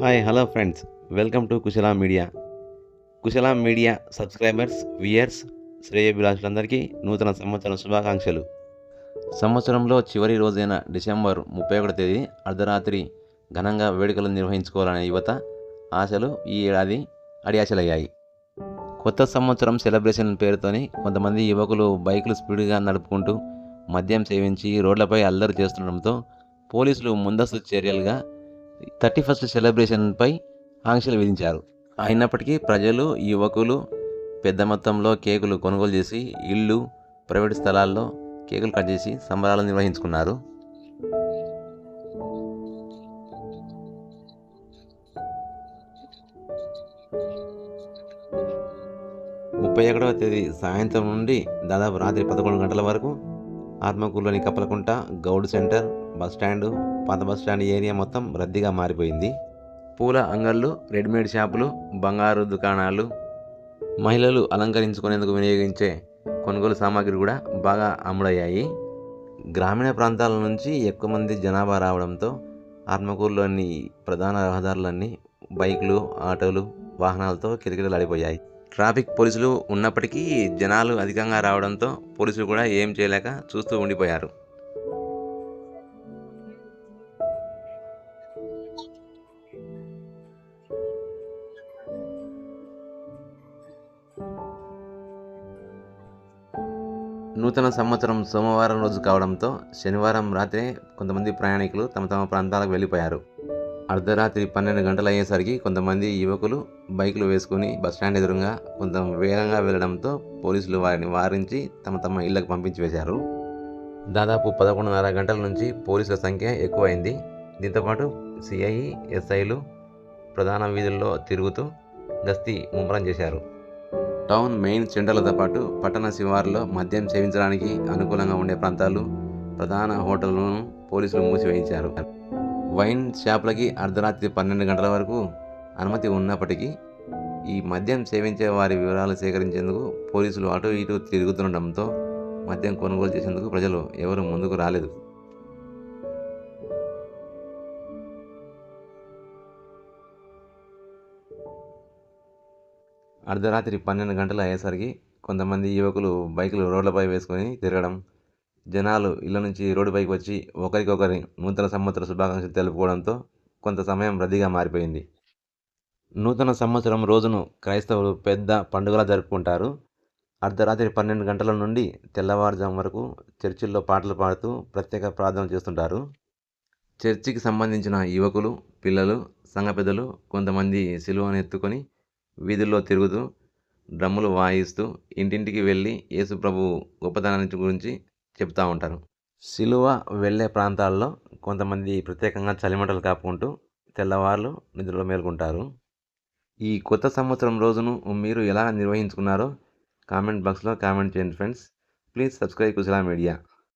Hi hello friends welcome to Kushala media Kushala media subscribers viewers శ్రేయభిలాషులందరికీ నూతన సంవత్సరం శుభాకాంక్షలు. సంవత్సరంలో చివరి రోజైన డిసెంబర్ ముప్పై ఒకటి తేదీ అర్ధరాత్రి ఘనంగా వేడుకలు నిర్వహించుకోవాలనే యువత ఆశలు ఈ ఏడాది అడియాశలయ్యాయి. కొత్త సంవత్సరం సెలబ్రేషన్ పేరుతోని కొంతమంది యువకులు బైకులు స్పీడ్గా నడుపుకుంటూ మద్యం సేవించి రోడ్లపై అల్లరి చేస్తుండడంతో పోలీసులు ముందస్తు చర్యలుగా థర్టీ ఫస్ట్ సెలబ్రేషన్పై ఆంక్షలు విధించారు. అయినప్పటికీ ప్రజలు యువకులు పెద్ద మొత్తంలో కేకులు కొనుగోలు చేసి ఇళ్ళు ప్రైవేట్ స్థలాల్లో కేకులు కట్ చేసి సంబరాలు నిర్వహించుకున్నారు. ముప్పై ఒకటవ తేదీ సాయంత్రం నుండి దాదాపు రాత్రి పదకొండు గంటల వరకు ఆత్మకూరులోని Kappalakunta Goud center bus stand పాత బస్ స్టాండ్ ఏరియా మొత్తం రద్దీగా మారిపోయింది. పూల అంగళ్ళు రెడీమేడ్ షాపులు బంగారు దుకాణాలు. మహిళలు అలంకరించుకునేందుకు వినియోగించే కొనుగోలు సామాగ్రి కూడా బాగా అమ్ముడయ్యాయి. గ్రామీణ ప్రాంతాల నుంచి ఎక్కువ మంది జనాభా రావడంతో ఆత్మకూరులోని ప్రధాన రహదారులన్నీ బైకులు ఆటోలు వాహనాలతో కిరకిరలాడిపోయాయి ట్రాఫిక్ పోలీసులు ఉన్నప్పటికీ జనాలు అధికంగా రావడంతో పోలీసులు కూడా ఏం చేయలేక చూస్తూ ఉండిపోయారు. నూతన సంవత్సరం సోమవారం రోజు కావడంతో శనివారం రాత్రే కొంతమంది ప్రయాణికులు తమ తమ ప్రాంతాలకు వెళ్ళిపోయారు. అర్ధరాత్రి పన్నెండు గంటలు అయ్యేసరికి కొంతమంది యువకులు బైకులు వేసుకుని బస్టాండ్ ఎదురుగా కొంత వేగంగా వెళ్ళడంతో పోలీసులు వారిని వారించి తమ తమ ఇళ్ళకు పంపించి వేశారు. దాదాపు పదకొండున్నర గంటల నుంచి పోలీసుల సంఖ్య ఎక్కువైంది. దీంతోపాటు సిఐ ఎస్ఐలు ప్రధాన వీధుల్లో తిరుగుతూ గస్తీ ముమ్మరం చేశారు. టౌన్ మెయిన్ సెంటర్లతో పాటు పట్టణ శివారులో మద్యం సేవించడానికి అనుకూలంగా ఉండే ప్రాంతాలు ప్రధాన హోటళ్ళను పోలీసులు మూసివేయించారు. వైన్ షాపులకి అర్ధరాత్రి పన్నెండు గంటల వరకు అనుమతి ఉన్నప్పటికీ ఈ మద్యం సేవించే వారి వివరాలు సేకరించేందుకు పోలీసులు అటు ఇటు తిరుగుతుండటంతో మద్యం కొనుగోలు చేసేందుకు ప్రజలు ఎవరు ముందుకు రాలేదు. అర్ధరాత్రి పన్నెండు గంటలు అయ్యేసరికి కొంతమంది యువకులు బైకులు రోడ్లపై వేసుకొని తిరగడం జనాలు ఇళ్ళ నుంచి రోడ్డుపైకి వచ్చి ఒకరికొకరి నూతన సంవత్సర శుభాకాంక్షలు తెలుపుకోవడంతో కొంత సమయం రద్దీగా మారిపోయింది. నూతన సంవత్సరం రోజును క్రైస్తవులు పెద్ద పండుగలా జరుపుకుంటారు. అర్ధరాత్రి పన్నెండు గంటల నుండి తెల్లవారుజాము వరకు చర్చిల్లో పాటలు పాడుతూ ప్రత్యేక ప్రార్థనలు చేస్తుంటారు. చర్చికి సంబంధించిన యువకులు పిల్లలు సంఘ పెద్దలు కొంతమంది సిలువను ఎత్తుకొని వీధుల్లో తిరుగుతూ డ్రమ్ములు వాయిస్తూ ఇంటింటికి వెళ్ళి యేసుప్రభు గొప్పతనాన్ని గురించి చెప్తూ ఉంటారు. సిలువ వెళ్ళే ప్రాంతాల్లో కొంతమంది ప్రత్యేకంగా చలిమంటలు కాపుకుంటూ తెల్లవార్లు నిద్రలో మేల్కొంటారు. ఈ కొత్త సంవత్సరం రోజును మీరు ఎలా నిర్వహించుకున్నారో కామెంట్ బాక్స్లో కామెంట్ చేయండి friends. Please subscribe Kushala media